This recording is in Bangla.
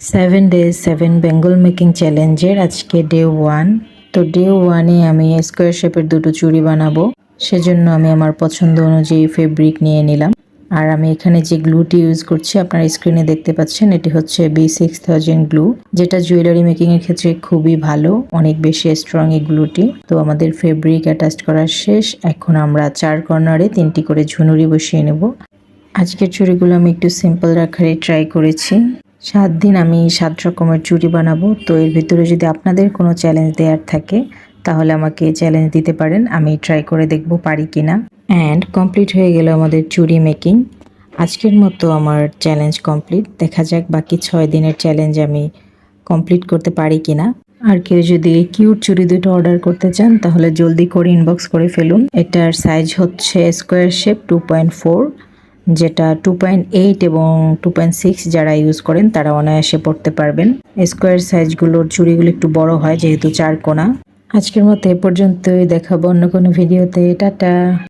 Seven days seven Bengal making চ্যালেঞ্জের আজকে ডে ওয়ান। তো ডে ওয়ানে আমি স্কোয়ার শেপের দুটো চুড়ি বানাবো। সেজন্য আমি আমার পছন্দ অনুযায়ী ফেব্রিক নিয়ে নিলাম। আর আমি এখানে যে গ্লুটি ইউজ করছি, আপনারা স্ক্রিনে দেখতে পাচ্ছেন, এটি হচ্ছে বি সিক্স থাউজেন্ড গ্লু। যেটা জুয়েলারি মেকিং এর ক্ষেত্রে খুবই ভালো, অনেক বেশি স্ট্রং এই গ্লুটি। তো আমাদের ফেব্রিক অ্যাটাচ করা শেষ। এখন আমরা চার কর্নারে তিনটি করে ঝুনুরি বসিয়ে নেব। আজকের চুড়িগুলো আমি একটু সিম্পল রাখারই ট্রাই করেছি। সাত দিন আমি সাত রকমের চুড়ি বানাবো। তো এর ভিতরে যদি আপনাদের কোনো চ্যালেঞ্জ দেওয়ার থাকে, তাহলে আমাকে চ্যালেঞ্জ দিতে পারেন, আমি ট্রাই করে দেখব পারি কিনা। অ্যান্ড কমপ্লিট হয়ে গেল আমাদের চুড়ি মেকিং আজকের মতো আমার চ্যালেঞ্জ কমপ্লিট দেখা যাক বাকি ছয় দিনের চ্যালেঞ্জ আমি কমপ্লিট করতে পারি কিনা। আর কেউ যদি কিউট চুড়ি দুটো অর্ডার করতে চান, তাহলে জলদি করে ইনবক্স করে ফেলুন। এটার সাইজ হচ্ছে square shape two point four যেটা টু পয়েন্ট এইট এবং টু পয়েন্ট সিক্স যারা ইউজ করেন, তারা অনায়াসে পড়তে পারবেন। স্কোয়ার সাইজগুলোর চুড়িগুলো একটু বড় হয়, যেহেতু চার কোনা। আজকের মতো এ পর্যন্তই, দেখাবো অন্য কোনো ভিডিওতে টাটা!